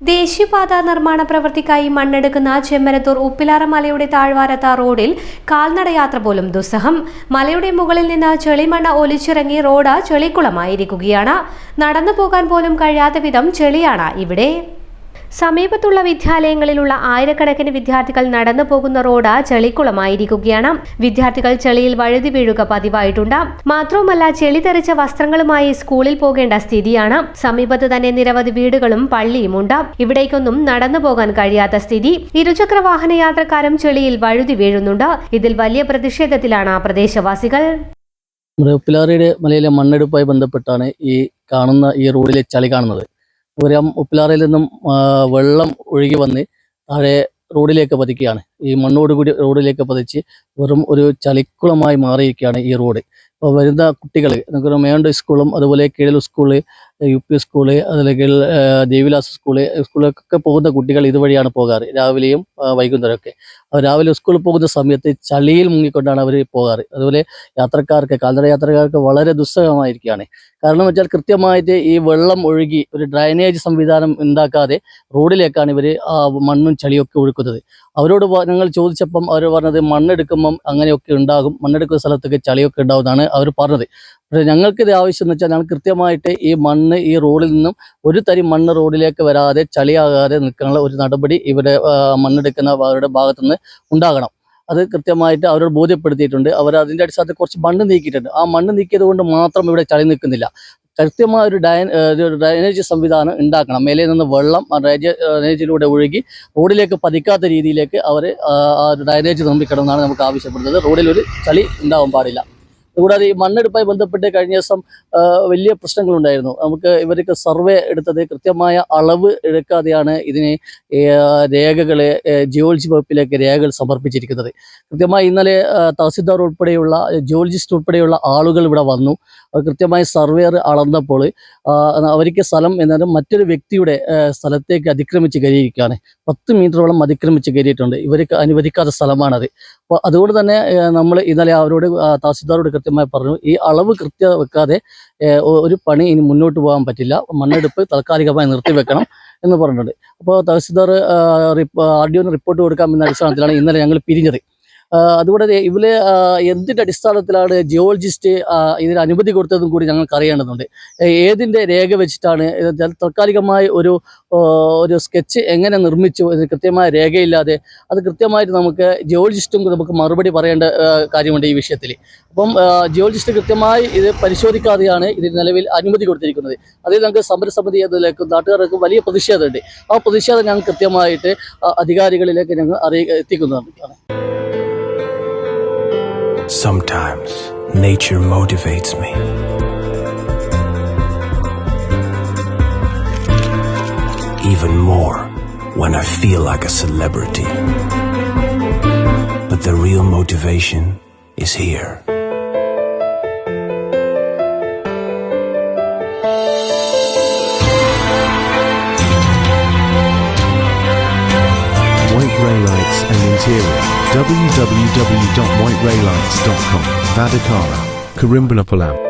ദേശീയപാത നിർമ്മാണ പ്രവൃത്തിക്കായി മണ്ണെടുക്കുന്ന ചെമ്മരത്തൂർ ഉപ്പിലാറ മലയുടെ താഴ്വാരത്ത റോഡിൽ കാൽനടയാത്ര പോലും ദുസ്സഹം. മലയുടെ മുകളിൽ നിന്ന് ചെളിമണ്ണ ഒലിച്ചിറങ്ങി റോഡ് ചെളിക്കുളമായിരിക്കുകയാണ്. നടന്നു പോകാൻ പോലും കഴിയാത്ത വിധം ചെളിയാണ് ഇവിടെ. സമീപത്തുള്ള വിദ്യാലയങ്ങളിലുള്ള ആയിരക്കണക്കിന് വിദ്യാർത്ഥികൾ നടന്നു പോകുന്ന റോഡ് ചെളിക്കുളമായിരിക്കുകയാണ്. വിദ്യാർത്ഥികൾ ചെളിയിൽ വഴുതി വീഴുക പതിവായിട്ടുണ്ട്. മാത്രവുമല്ല ചെളി തെറിച്ച വസ്ത്രങ്ങളുമായി സ്കൂളിൽ പോകേണ്ട സ്ഥിതിയാണ്. സമീപത്ത് തന്നെ നിരവധി വീടുകളും പള്ളിയുമുണ്ട്. ഇവിടേക്കൊന്നും നടന്നു പോകാൻ കഴിയാത്ത സ്ഥിതി. ഇരുചക്ര വാഹന യാത്രക്കാരും ചെളിയിൽ വഴുതി വീഴുന്നുണ്ട്. ഇതിൽ വലിയ പ്രതിഷേധത്തിലാണ് ആ പ്രദേശവാസികൾ. മൃഗപ്പിലാറിയുടെ മലയിലെ മണ്ണെടുപ്പായി ബന്ധപ്പെട്ടാണ് ഈ കാണുന്ന ഈ റോഡിലെ ചളി കാണുന്നത്. ഒരു ഉപ്പിലാറയിൽ നിന്നും വെള്ളം ഒഴുകി വന്ന് താഴെ റോഡിലേക്ക് പതിക്കുകയാണ്. ഈ മണ്ണോട് കൂടി റോഡിലേക്ക് പതിച്ച് വെറും ഒരു ചളിക്കുളമായി മാറിയിരിക്കുകയാണ് ഈ റോഡ്. അപ്പോൾ വരുന്ന കുട്ടികൾ നമുക്ക് മേണ്ട സ്കൂളും അതുപോലെ കീഴൽ സ്കൂൾ യു പി സ്കൂൾ അതല്ലെങ്കിൽ ദേവിലാസ് സ്കൂൾ സ്കൂളിലൊക്കെ പോകുന്ന കുട്ടികൾ ഇതുവഴിയാണ് പോകാറ് രാവിലെയും വൈകുന്നേരമൊക്കെ. രാവിലെ സ്കൂളിൽ പോകുന്ന സമയത്ത് ചളിയിൽ മുങ്ങിക്കൊണ്ടാണ് അവർ പോകാറ്. അതുപോലെ യാത്രക്കാർക്ക് കാൽനട യാത്രക്കാർക്ക് വളരെ ദുസ്സഹമായിരിക്കുകയാണ്. കാരണം വെച്ചാൽ കൃത്യമായിട്ട് ഈ വെള്ളം ഒഴുകി ഒരു ഡ്രൈനേജ് സംവിധാനം ഉണ്ടാക്കാതെ റോഡിലേക്കാണ് ഇവർ മണ്ണും ചളിയൊക്കെ ഒഴുക്കുന്നത്. അവരോട് ഞങ്ങൾ ചോദിച്ചപ്പം അവർ പറഞ്ഞത് മണ്ണെടുക്കുമ്പം അങ്ങനെയൊക്കെ ഉണ്ടാകും മണ്ണെടുക്കുന്ന സ്ഥലത്തൊക്കെ ചളിയൊക്കെ ഉണ്ടാകുമെന്നാണ് അവർ പറഞ്ഞത്. പക്ഷേ ഞങ്ങൾക്ക് ഇത് ആവശ്യം എന്ന് വെച്ചാൽ ഞങ്ങൾ കൃത്യമായിട്ട് ഈ മണ്ണ് ഈ റോഡിൽ നിന്നും ഒരു തരി മണ്ണ് റോഡിലേക്ക് വരാതെ ചളിയാകാതെ നിൽക്കാനുള്ള ഒരു നടപടി ഇവിടെ മണ്ണെടുക്കുന്ന അവരുടെ ഭാഗത്തുനിന്ന് ഉണ്ടാകണം. അത് കൃത്യമായിട്ട് അവരോട് ബോധ്യപ്പെടുത്തിയിട്ടുണ്ട്. അവർ അതിന്റെ അടിസ്ഥാനത്തിൽ കുറച്ച് മണ്ണ് നീക്കിയിട്ടുണ്ട്. ആ മണ്ണ് നീക്കിയത് കൊണ്ട് മാത്രം ഇവിടെ ചളി നിൽക്കുന്നില്ല. കൃത്യമായ ഒരു ഡയ ഒരു ഡ്രൈനേജ് സംവിധാനം ഉണ്ടാക്കണം. മേലെ നിന്ന് വെള്ളം ഡ്രൈനേജിലൂടെ ഒഴുകി റോഡിലേക്ക് പതിക്കാത്ത രീതിയിലേക്ക് അവർ ആ ഡ്രൈനേജ് നിർമ്മിക്കണം എന്നാണ് നമുക്ക് ആവശ്യപ്പെടുന്നത്. റോഡിൽ ഒരു ചളി ഉണ്ടാവാൻ പാടില്ല. കൂടാതെ ഈ മണ്ണെടുപ്പുമായി ബന്ധപ്പെട്ട് കഴിഞ്ഞ ദിവസം വലിയ പ്രശ്നങ്ങളുണ്ടായിരുന്നു. നമുക്ക് ഇവർക്ക് സർവേ എടുത്തത് കൃത്യമായ അളവ് എടുക്കാതെയാണ് ഇതിന് രേഖകളെ ജിയോളജി വകുപ്പിലേക്ക് രേഖകൾ സമർപ്പിച്ചിരിക്കുന്നത്. കൃത്യമായി ഇന്നലെ തഹസിൽദാർ ഉൾപ്പെടെയുള്ള ജിയോളജിസ്റ്റ് ഉൾപ്പെടെയുള്ള ആളുകൾ ഇവിടെ വന്നു. അവർ കൃത്യമായി സർവേയർ അളന്നപ്പോൾ അവർക്ക് സ്ഥലം എന്നാലും മറ്റൊരു വ്യക്തിയുടെ സ്ഥലത്തേക്ക് അതിക്രമിച്ച് കയറിയിരിക്കുകയാണ്. പത്ത് മീറ്ററോളം അതിക്രമിച്ച് കയറിയിട്ടുണ്ട്. ഇവർക്ക് അനുവദിക്കാത്ത സ്ഥലമാണത്. അപ്പോൾ അതുകൊണ്ട് തന്നെ നമ്മൾ ഇന്നലെ അവരോട് തഹസിൽദാറോട് കൃത്യമായി പറഞ്ഞു ഈ അളവ് കൃത്യ വെക്കാതെ ഒരു പണി ഇനി മുന്നോട്ട് പോകാൻ പറ്റില്ല. മണ്ണെടുപ്പ് താൽക്കാലികമായി നിർത്തിവെക്കണം എന്ന് പറഞ്ഞിട്ടുണ്ട്. അപ്പോൾ തഹസിൽദാർ ആർ ഡി ഒന് റിപ്പോർട്ട് കൊടുക്കാമെന്ന അടിസ്ഥാനത്തിലാണ് ഇന്നലെ ഞങ്ങൾ പിരിഞ്ഞത്. തന്നെ ഇവർ ആ, എന്തിന്റെ അടിസ്ഥാനത്തിലാണ് ജിയോളജിസ്റ്റ് ഇതിന് അനുമതി കൊടുത്തതും കൂടി ഞങ്ങൾക്ക് അറിയേണ്ടതുണ്ട്. ഏതിന്റെ രേഖ വെച്ചിട്ടാണ് താൽക്കാലികമായി ഒരു ഒരു സ്കെച്ച് എങ്ങനെ നിർമ്മിച്ചു ഇത് കൃത്യമായ രേഖയില്ലാതെ അത് കൃത്യമായിട്ട് നമുക്ക് ജിയോളജിസ്റ്റും നമുക്ക് മറുപടി പറയേണ്ട കാര്യമുണ്ട് ഈ വിഷയത്തിൽ അപ്പം ജിയോളജിസ്റ്റ് കൃത്യമായി ഇത് പരിശോധിക്കാതെയാണ് ഇതിന് നിലവിൽ അനുമതി കൊടുത്തിരിക്കുന്നത്. അതിൽ ഞങ്ങൾക്ക് സമരസമിതി എന്നതിലേക്ക് നാട്ടുകാർക്ക് വലിയ പ്രതിഷേധമുണ്ട്. ആ പ്രതിഷേധം ഞങ്ങൾ കൃത്യമായിട്ട് അധികാരികളിലേക്ക് ഞങ്ങൾ അറിയി എത്തിക്കുന്നതാണ്. Sometimes nature motivates me. Even more when I feel like a celebrity. But the real motivation is here. Raylights and Interior, www.whiteraylights.com, Vadakara, Karimbunapalam.